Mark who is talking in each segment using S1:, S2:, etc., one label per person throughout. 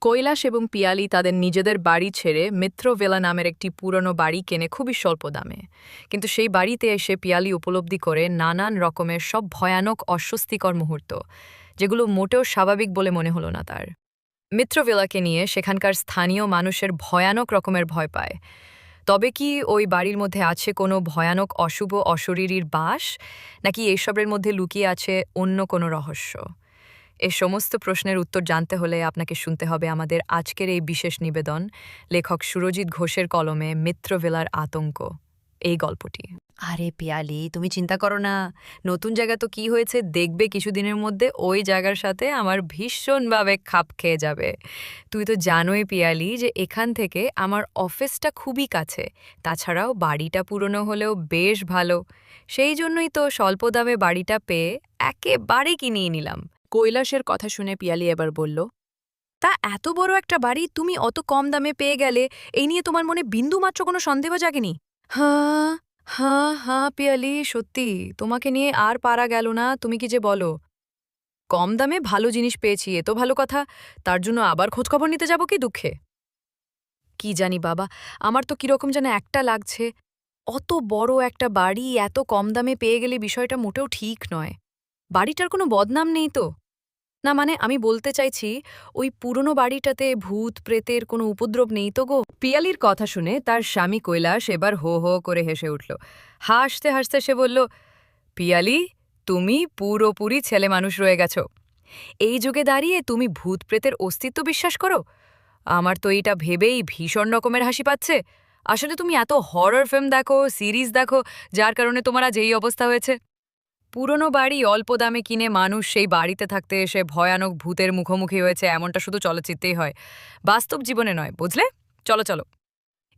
S1: কৈলাস এবং পিয়ালি তাদের নিজেদের বাড়ি ছেড়ে মিত্রভেলা নামের একটি পুরনো বাড়ি কেনে খুবই স্বল্প দামে। কিন্তু সেই বাড়িতে এসে পিয়ালি উপলব্ধি করে নানান রকমের সব ভয়ানক অস্বস্তিকর মুহূর্ত, যেগুলো মোটেও স্বাভাবিক বলে মনে হলো না তার। মিত্রভেলাকে নিয়ে সেখানকার স্থানীয় মানুষের ভয়ানক রকমের ভয় পায়। তবে কি ওই বাড়ির মধ্যে আছে কোনো ভয়ানক অশুভ অশরীরীর বাস, নাকি এইসবের মধ্যে লুকিয়ে আছে অন্য কোনো রহস্য? এ সমস্ত প্রশ্নের উত্তর জানতে হলে আপনাকে শুনতে হবে আমাদের আজকের এই বিশেষ নিবেদন, লেখক সুরজিৎ ঘোষের কলমে মিত্রভেলার আতঙ্ক। এই গল্পটি। আরে পিয়ালি, তুমি চিন্তা করো না। নতুন জায়গা তো কি হয়েছে দেখবে কিছুদিনের মধ্যে, ওই জায়গার সাথে আমার ভীষণভাবে খাপ খেয়ে যাবে। তুই তো জানোই পিয়ালি যে এখান থেকে আমার অফিসটা খুবই কাছে, তাছাড়াও বাড়িটা পুরনো হলেও বেশ ভালো। সেই জন্যই তো স্বল্প দামে বাড়িটা পেয়ে একেবারে কিনিয়ে নিলাম। কৈলাসের কথা শুনে পিয়ালি এবার বলল, তা এত বড় একটা বাড়ি তুমি অত কম দামে পেয়ে গেলে এই নিয়ে তোমার মনে বিন্দুমাত্র কোনো সন্দেহ জাগেনি? হ্যাঁ হ্যাঁ হ্যাঁ পিয়ালি, সত্যি, তোমাকে নিয়ে আর পারা গেল না, তুমি কি যে বলো? কম দামে ভালো জিনিস পেয়েছি, এ তো ভালো কথা, তার জন্য আবার খোঁজখবর নিতে যাব কি দুঃখে? কি জানি বাবা, আমার তো কীরকম যেন একটা লাগছে, অত বড় একটা বাড়ি এত কম দামে পেয়ে গেলে বিষয়টা মোটেও ঠিক নয়। বাড়িটার কোনো বদনাম নেই তো? না মানে আমি বলতে চাইছি, ওই পুরনো বাড়িটাতে ভূত, প্রেতের কোনো উপদ্রব নেই তো গো? পিয়ালির কথা শুনে তার স্বামী কৈলাস এবার হো হো করে হেসে উঠল। হাসতে হাসতে সে বলল, পিয়ালি, তুমি পুরোপুরি ছেলে মানুষ রয়ে গেছ। এই যুগে দাঁড়িয়ে তুমি ভূত, প্রেতের অস্তিত্ব বিশ্বাস করো? আমার তো এইটা ভেবেই ভীষণ রকমের হাসি পাচ্ছে। আসলে তুমি এত হরর ফিল্ম দেখো সিরিজ দেখো, যার কারণে তোমার আজ এই অবস্থা হয়েছে। পুরনো বাড়ি অল্প দামে কিনে মানুষ সেই বাড়িতে থাকতে এসে ভয়ানক ভূতের মুখোমুখি হয়েছে, এমনটা শুধু চলচ্চিত্রেই হয়। বাস্তব জীবনে নয়, বুঝলে? চলো চলো।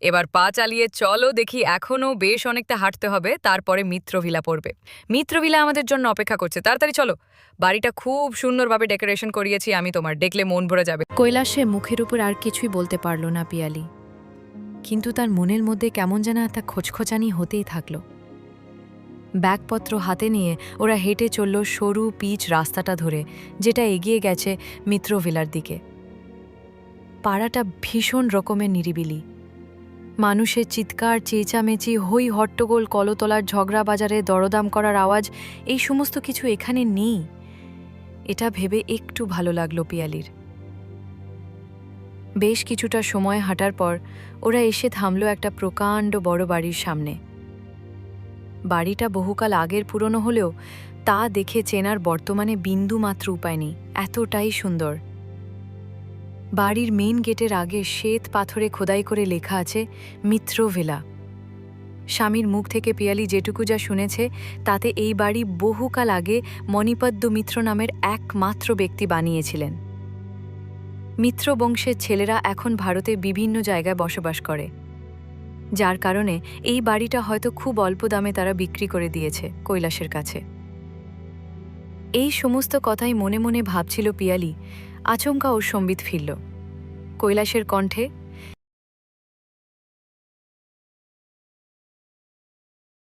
S1: এবার পা চালিয়ে চলো দেখি এখনও বেশ অনেকটা হাঁটতে হবে, তারপরে মিত্রভিলা পড়বে। মিত্রভিলা আমাদের জন্য অপেক্ষা করছে। তাড়াতাড়ি চলো। বাড়িটা খুব সুন্দরভাবে ডেকোরেশন করিয়েছি আমি তোমার, দেখলে মন ভরে যাবে।
S2: কৈলাসে মুখের উপর আর কিছুই বলতে পারল না পিয়ালি। কিন্তু তার মনের মধ্যে কেমন যেন একটা খোঁজখোঁচানি হতেই থাকল। ব্যাগপত্র হাতে নিয়ে ওরা হেঁটে চলল সরু পিচ রাস্তাটা ধরে, যেটা এগিয়ে গেছে মিত্রভিলার দিকে। পাড়াটা ভীষণ রকমের নিরিবিলি। মানুষের চিৎকার, চেঁচামেচি, হই হট্টগোল, কলতলার ঝগড়া বাজারে দরদাম করার আওয়াজ, এই সমস্ত কিছু এখানে নেই। এটা ভেবে একটু ভালো লাগল পিয়ালির। বেশ কিছুটা সময় হাঁটার পর ওরা এসে থামল একটা প্রকাণ্ড বড় বাড়ির সামনে। বাড়িটা বহুকাল আগের পুরনো হলেও তা দেখে চেনার বর্তমানে বিন্দু মাত্র উপায় নেই, এতটাই সুন্দর। বাড়ির মেন গেটের আগে শ্বেত পাথরে খোদাই করে লেখা আছে মিত্রভেলা স্বামীর মুখ থেকে পিয়ালি যেটুকু যা শুনেছে, তাতে এই বাড়ি বহুকাল আগে মণিপদ্ম মিত্র নামের একমাত্র ব্যক্তি বানিয়েছিলেন। মিত্র বংশের ছেলেরা এখন ভারতে বিভিন্ন জায়গায় বসবাস করে। যার কারণে এই বাড়িটা হয়তো খুব অল্প দামে তারা বিক্রি করে দিয়েছে কৈলাসের কাছে। এই সমস্ত কথাই মনে মনে ভাবছিল পিয়ালি। আচমকা ও সম্বিত ফিরল। কৈলাসের কণ্ঠে